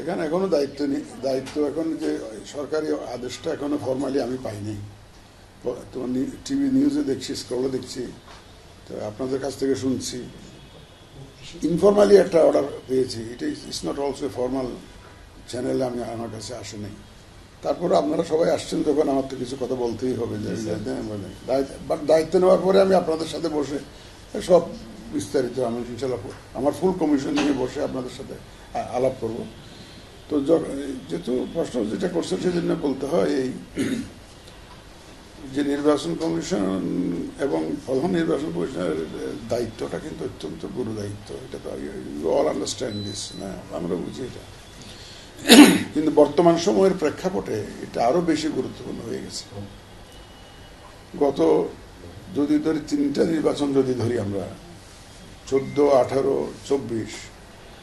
এখানে এখনও দায়িত্ব নেই দায়িত্ব এখন যে সরকারি আদেশটা এখনও ফর্মালি আমি পাইনি। তোমার টিভি নিউজে দেখছি স্ক্রলে দেখছি। তো আপনাদের কাছ থেকে শুনছি। ইনফর্মালি একটা অর্ডার পেয়েছি এটা ইটস নট অলসো ফর্মাল চ্যানেলে আমি আমার কাছে আসে নাই তারপরে আপনারা সবাই আসছেন তখন আমার তো কিছু কথা বলতেই হবে যে বাট দায়িত্ব নেওয়ার পরে আমি আপনাদের সাথে বসে সব বিস্তারিত আমি ইনশাল্লাহ আমার ফুল কমিশন নিয়ে বসে আপনাদের সাথে আলাপ করব। তো যেহেতু প্রশ্ন যেটা করছেন সেজন্য বলতে হয় এই যে নির্বাচন কমিশন এবং প্রধান নির্বাচন কমিশনের দায়িত্বটা কিন্তু অত্যন্ত গুরু দায়িত্ব। এটা তো অল আন্ডারস্ট্যান্ড দিস না? আমরা বুঝি এটা। কিন্তু বর্তমান সময়ের প্রেক্ষাপটে এটা আরও বেশি গুরুত্বপূর্ণ হয়ে গেছে। গত যদি ধরি তিনটা নির্বাচন যদি ধরি আমরা, চোদ্দ, আঠারো, চব্বিশ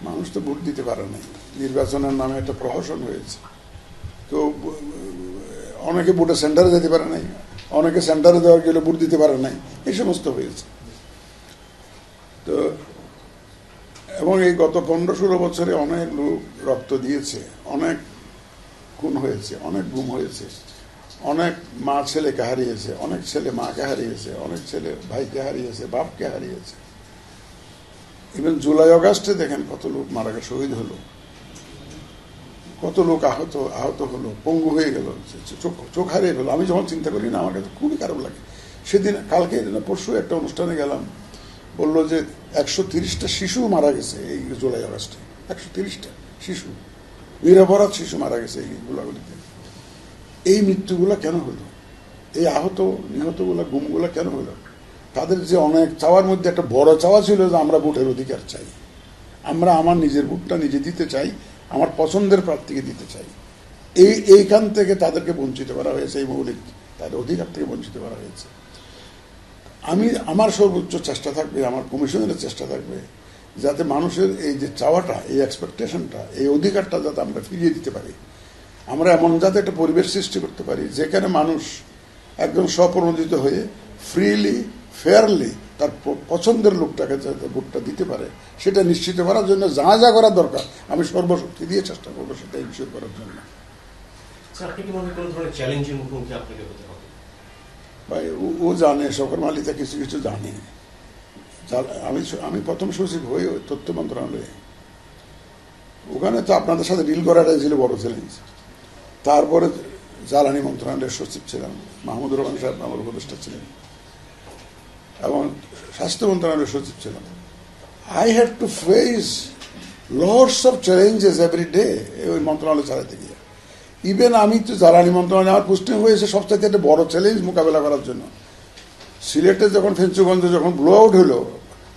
মানুষ তো ভোট দিতে পারে নাই। নির্বাচনের নামে একটা প্রহসন হয়েছে। তো, অনেকে ভোটে সেন্টারে যেতে পারে নাই, অনেকে সেন্টারে দেওয়ার গেলে ভোট দিতে পারে নাই, এই সমস্ত হয়েছে। তো, এবং এই গত পনেরো ষোলো বছরে অনেক লোক রক্ত দিয়েছে, অনেক খুন হয়েছে, অনেক গুম হয়েছে, অনেক মা ছেলেকে হারিয়েছে, অনেক ছেলে মাকে হারিয়েছে, অনেক ছেলে ভাইকে হারিয়েছে, বাপকে হারিয়েছে। ইভেন জুলাই অগাস্টে দেখেন কত লোক মারা গেছে, শহীদ হলো। কত লোক আহত আহত হলো, পঙ্গু হয়ে গেল চোখ চোখ হারিয়ে গেলো আমি যখন চিন্তা করি না, আমার কাছে খুবই খারাপ লাগে। সেদিন, কালকে পরশু একটা অনুষ্ঠানে গেলাম। বলল যে একশো তিরিশটা শিশু মারা গেছে এই জুলাই আগস্টে একশো তিরিশটা শিশু, নিরপরাধ শিশু মারা গেছে এই গোলাগুলিতে। এই মৃত্যুগুলা কেন হলো? এই আহত, নিহতগুলা, গুমগুলা কেন হলো? তাদের যে অনেক চাওয়ার মধ্যে একটা বড় চাওয়া ছিল যে আমরা ভোটের অধিকার চাই। আমরা আমার নিজের ভোটটা নিজে দিতে চাই, আমার পছন্দের প্রার্থীকে দিতে চাই। এই, এইখান থেকে তাদেরকে বঞ্চিত করা হয়েছে, এই মৌলিক তাদের অধিকার থেকে বঞ্চিত করা হয়েছে। আমি, আমার সর্বোচ্চ চেষ্টা থাকবে, আমার কমিশনের চেষ্টা থাকবে, যাতে মানুষের এই যে চাওয়াটা, এই এক্সপেকটেশনটা এই অধিকারটা যাতে আমরা ফিরিয়ে দিতে পারি। আমরা এমন যাতে একটা পরিবেশ সৃষ্টি করতে পারি, যেখানে মানুষ একদম স্বপ্রণোদিত হয়ে ফ্রিলি ফেয়ারলি তার পছন্দের লোকটাকে যাতে ভোটটা দিতে পারে সেটা নিশ্চিত করার জন্য যা যা করা দরকার আমি সর্বশক্তি দিয়ে চেষ্টা করব সেটা ইনশিওর করার জন্য। ভাই ও- জানে শকর মালিতা কিছু কিছু জানে। আমি আমি প্রথম সচিব হই তথ্য মন্ত্রণালয়ে। ওখানে তো আপনাদের সাথে ডিল করাটাই ছিল বড় চ্যালেঞ্জ তারপরে জ্বালানি মন্ত্রণালয়ের সচিব ছিলাম মাহমুদুর রহমান সাহেব আমার উপদেষ্টা ছিলেন। এবং স্বাস্থ্য মন্ত্রণালয়ের সচিব ছিলাম I had to face lots of challenges every day ওই মন্ত্রণালয় চালাতে গিয়ে। ইভেন আমি তো জ্বালানি মন্ত্রণালয় আমার পোস্টিং হয়েছে সবচেয়ে একটা বড় চ্যালেঞ্জ মোকাবেলা করার জন্য। সিলেটে যখন ফেঞ্চুগঞ্জে যখন ব্লো আউট হলো,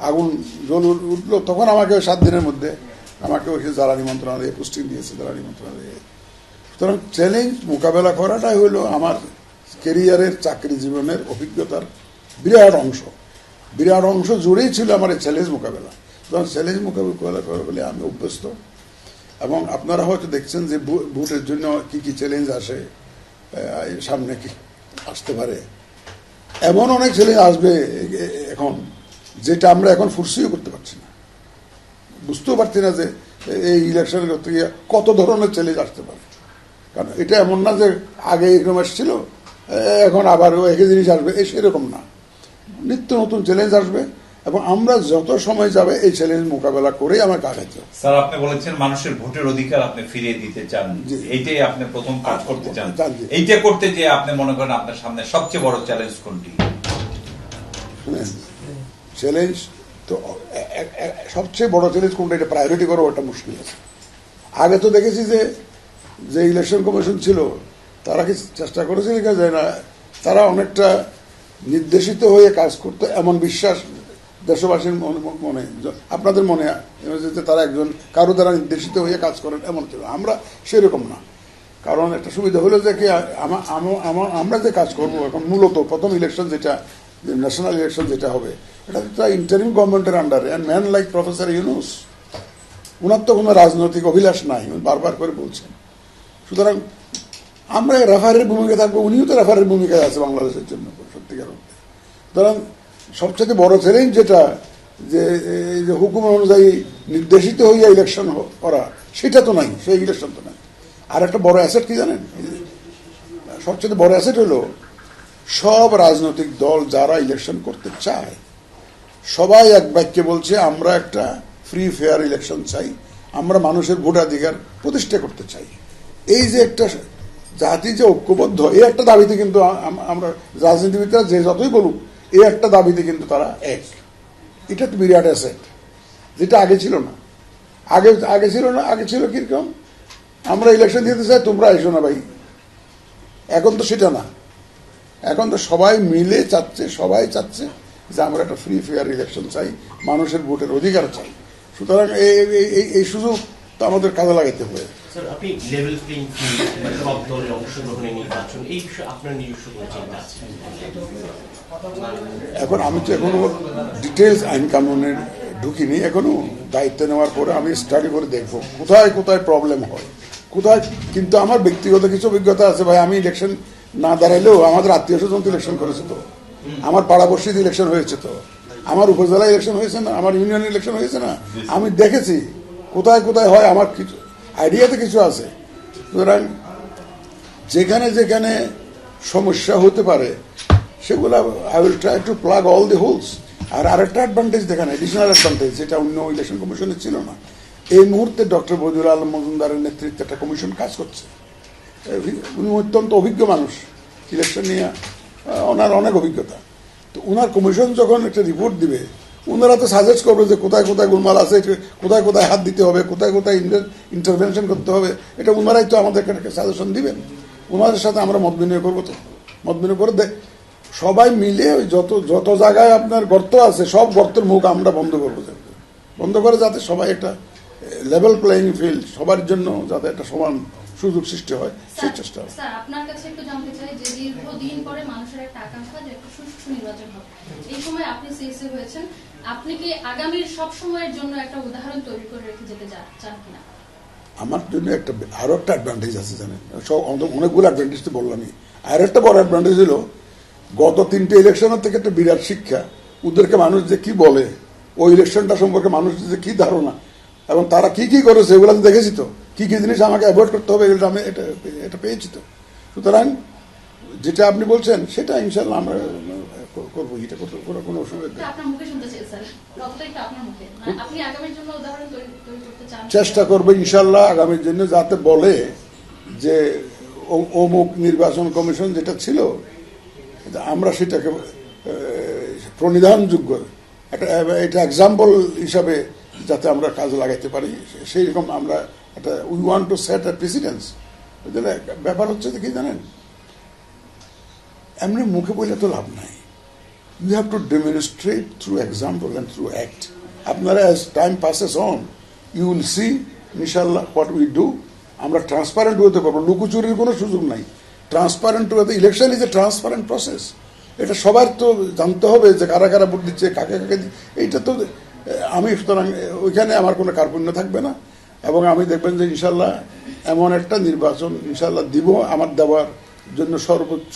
আগুন জ্বল উঠল, তখন আমাকে ওই সাত দিনের মধ্যে আমাকে ওই জ্বালানি মন্ত্রণালয়ে পোস্টিং দিয়েছে, জ্বালানি মন্ত্রণালয়ে। সুতরাং চ্যালেঞ্জ মোকাবেলা করাটাই হলো আমার কেরিয়ারের চাকরি জীবনের অভিজ্ঞতার বিরাট অংশ। বিরাট অংশ জুড়েই ছিল আমার এই চ্যালেঞ্জ মোকাবেলা। সুতরাং চ্যালেঞ্জ মোকাবেলা করা বলে আমি অভ্যস্ত। এবং আপনারা হয়তো দেখছেন যে ভোটের জন্য কি কি চ্যালেঞ্জ আসে সামনে কি আসতে পারে। এমন অনেক চ্যালেঞ্জ আসবে এখন, যেটা আমরা এখন ফুরসিও করতে পারছি না। বুঝতেও পারছি না যে এই ইলেকশন করতে গিয়ে কত ধরনের চ্যালেঞ্জ আসতে পারে। কারণ এটা এমন না যে আগে এরকম এসেছিল, এ- এখন আবার একই জিনিস আসবে সেরকম না। নিত্য নতুন চ্যালেঞ্জ আসবে এবং আমরা যত সময় যাবে এই চ্যালেঞ্জ মোকাবেলা করেই আমার আগাইতে হবে। স্যার আপনি বলেছেন মানুষের ভোটের অধিকার আপনি ফিরিয়ে দিতে চান। এইটাই আপনি প্রথম কাজ করতে চান। এইটা করতে যে আপনি মনে করেন আপনার সামনে সবচেয়ে বড় চ্যালেঞ্জ কোনটি? চ্যালেঞ্জ তো সবচেয়ে বড় চ্যালেঞ্জ কোনটা এটা প্রায়োরিটি করো ওটা মুশকিল আছে। আগে তো দেখেছি যে যে ইলেকশন কমিশন ছিল তারা কি চেষ্টা করেছিল কি যে না তারা অনেকটা নির্দেশিত হয়ে কাজ করতো এমন বিশ্বাস দেশবাসীর মনে আপনাদের মনে যে তারা একজন, কারও দ্বারা নির্দেশিত হয়ে কাজ করেন এমন ছিল আমরা সেরকম না। কারণ একটা সুবিধা হলো যে কি, আমা- আমা- আমা- আমরা যে কাজ করব, এখন মূলত প্রথম ইলেকশন যেটা ন্যাশনাল ইলেকশন যেটা হবে, এটা তো ইন্টারিম গভর্নমেন্টের আন্ডারে and man like professor Yunus ওনার তো কোনো রাজনৈতিক অভিলাষ নাই, উনি বারবার করে বলছেন। সুতরাং আমরা রেফারের ভূমিকা থাকব, উনিও তো রেফারের ভূমিকায় আছে বাংলাদেশের জন্য। সত্যিকার সুতরাং সবচেয়ে বড় চ্যালেঞ্জ যেটা, যে যে হুকুম অনুযায়ী নির্দেশিত হইয়া ইলেকশন করা, সেটা তো নাই, সেই ইলেকশন তো নাই। আর একটা বড় অ্যাসেট কি জানেন? সবচেয়ে বড় অ্যাসেট হলো, সব রাজনৈতিক দল যারা ইলেকশন করতে চায়, সবাই এক বাক্যে বলছে, আমরা একটা ফ্রি ফেয়ার ইলেকশন চাই। আমরা মানুষের ভোটাধিকার প্রতিষ্ঠা করতে চাই। এই যে একটা জাতি যে ঐক্যবদ্ধ, এই একটা দাবিতে কিন্তু আমরা রাজনীতিবিদরা যে যতই বলুক, এই একটা দাবিতে কিন্তু তারা এক। এটা তো বিরাট অ্যাসেট যেটা আগে ছিল না। আগে আগে ছিল না, আগে ছিল কীরকম? আমরা ইলেকশন দিতে চাই, তোমরা এসো না ভাই। এখন তো সেটা না। এখন তো সবাই মিলে চাচ্ছে, সবাই চাচ্ছে যে আমরা একটা ফ্রি ফেয়ার ইলেকশন চাই, মানুষের ভোটের অধিকার চাই। সুতরাং এই- সুযোগ তো আমাদের কাজে লাগাইতে হবে। স্যার আপনি লেভেল প্লেইং ফিল্ড সব দলের অংশগ্রহণে নির্বাচন, এই বিষয়ে আপনার নিজস্ব কোনো চিন্তা আছে? এখন আমি তো এখনও ডিটেলস আইন কানুনের ঢুকিনি, এখনও দায়িত্ব নেওয়ার পরে আমি স্টাডি করে দেখব, কোথায় কোথায় প্রবলেম হয়, কোথায়, কিন্তু আমার ব্যক্তিগত কিছু অভিজ্ঞতা আছে ভাই, আমি ইলেকশন না দাঁড়াইলেও আমাদের আত্মীয় স্বজন তো ইলেকশন করেছে তো, আমার পাড়াপড়শিতে ইলেকশন হয়েছে তো, আমার উপজেলা ইলেকশন হয়েছে না, আমার ইউনিয়ন ইলেকশন হয়েছে না, আমি দেখেছি কোথায় কোথায় হয়, আমার কিছু আইডিয়াতে কিছু আছে। সুতরাং যেখানে যেখানে সমস্যা হতে পারে, সেগুলো I will try to plug all the holes আর আরেকটা অ্যাডভান্টেজ দেখেন এডিশনাল অ্যাডভান্টেজ যেটা অন্য ইলেকশন কমিশনে ছিল না। এই মুহূর্তে ডক্টর বদিউল আলম মজুমদারের নেতৃত্বে একটা কমিশন কাজ করছে। উনি অত্যন্ত অভিজ্ঞ মানুষ। ইলেকশন নিয়ে ওনার অনেক অভিজ্ঞতা। তো ওনার কমিশন যখন একটা রিপোর্ট দিবে ওনারা তো সাজেস্ট করবে যে কোথায় কোথায় গোলমাল আছে কোথায় কোথায় হাত দিতে হবে, কোথায় কোথায় ইন্টারভেনশন করতে হবে, এটা ওনারাই তো আমাদেরকে সাজেশন দিবেন ওনাদের সাথে আমরা মত বিনিময় করব তো মত বিনিময় করে সবাই মিলে ওই যত যত জায়গায় আপনার গর্ত আছে, সব গর্তের মুখ আমরা বন্ধ করব যাতে। বন্ধ করে যাতে সবাই একটা লেভেল প্লেয়িং ফিল্ড সবার জন্য যাতে একটা সমান সুযোগ সৃষ্টি হয় সেই চেষ্টা স্যার আপনার কাছে একটু জানতে চাই যে দীর্ঘদিন পরে মানুষের একটা আকাঙ্ক্ষা যে একটা সুষ্ঠু নির্বাচন হবে। এই সময় আপনি সিএসি হয়েছেন আপনি কি আগামীর সব সময়ের জন্য একটা উদাহরণ তৈরি করে রেখে যেতে চান কিনা? আমার জন্য একটা আরও একটা অ্যাডভান্টেজ আছে জানেন। সব অনেকগুলো অ্যাডভান্টেজ তো বললামই। আর একটা বড় অ্যাডভান্টেজ হলো গত তিনটে ইলেকশনের থেকে একটা বিরাট শিক্ষা। ওদেরকে মানুষ যে কি বলে ওই ইলেকশনটা সম্পর্কে মানুষ যে কি ধারণা এবং তারা কি কি করেছে এগুলো আমি দেখেছি তো। কি কি জিনিস আমাকে অ্যাভয়েড করতে হবে এগুলো আমি এটা এটা পেয়েছি তো। সুতরাং যেটা আপনি বলছেন সেটা ইনশাল্লাহ আমরা করব এটা করতে কোনো কোনো অসুবিধা এটা নেই। আপনার মুখে শুনতে চাই স্যার। কতটা একটু আপনার মুখে? না, আপনি আগামীর জন্য উদাহরণ তৈরি তৈরি করতে চান? চেষ্টা করব ইনশাল্লাহ আগামীর জন্য যাতে বলে যে অমুক নির্বাচন কমিশন যেটা ছিল আমরা সেটাকে প্রণিধানযোগ্য। একটা এটা এক্সাম্পল হিসাবে যাতে আমরা কাজে লাগাইতে পারি সেই রকম আমরা একটা we want to set a precedence ওই জন্য ব্যাপার হচ্ছে কি জানেন? এমনি মুখে বললে তো লাভ নাই। You have to demonstrate through example and through act আপনারা as time passes on you will see ইনশাল্লাহ হোয়াট উই ডু আমরা ট্রান্সপারেন্ট হতে পারব। লুকোচুরির কোনো সুযোগ নাই। ট্রান্সপারেন্ট হতে election is a transparent process এটা সবার তো জানতে হবে যে কারা কারা ভোট দিচ্ছে, কাকে কাকে এইটা তো আমি সুতরাং ওইখানে আমার কোনো কার্পণ্য থাকবে না। এবং আমি দেখবেন যে ইনশাল্লাহ এমন একটা নির্বাচন ইনশাল্লাহ দিব আমার দেওয়ার জন্য সর্বোচ্চ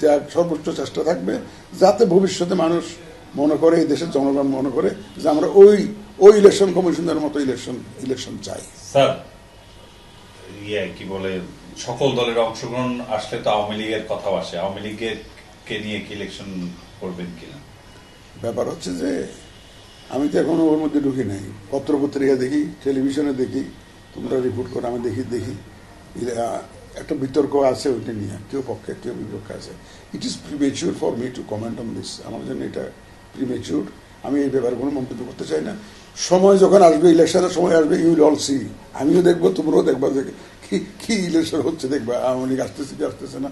ত্যাগ সর্বোচ্চ চেষ্টা থাকবে যাতে ভবিষ্যতে মানুষ মনে করে এই দেশের জনগণ মনে করে যে আমরা ওই ওই ইলেকশন কমিশনের মতো ইলেকশন ইলেকশন চাই। স্যার ইয়ে কি বলে সকল দলের অংশগ্রহণ আসলে তো আওয়ামী লীগের কথাও আসে। আওয়ামী লীগের কে নিয়ে কি ইলেকশন করবেন কিনা? ব্যাপার হচ্ছে যে আমি তো এখনও ওর মধ্যে ঢুকি নাই। পত্র পত্রিকা দেখি, টেলিভিশনে দেখি, তোমরা রিপোর্ট করো, আমি দেখি দেখি। একটা বিতর্ক আছে ওইটা নিয়ে, কেউ পক্ষে, কেউ বিপক্ষে আছে। It is premature for me to comment on this আমার জন্য এটা প্রিমেচিউর আমি এই ব্যাপারে কোনো মন্তব্য করতে চাই না। সময় যখন আসবে ইলেকশনের সময় আসবে ইউ ইউল অল সি আমিও দেখব, তোমরাও দেখবা যে কি ইলেকশন হচ্ছে, দেখবা। আওয়ামী লীগ আসতেছে কি আসতেছে না।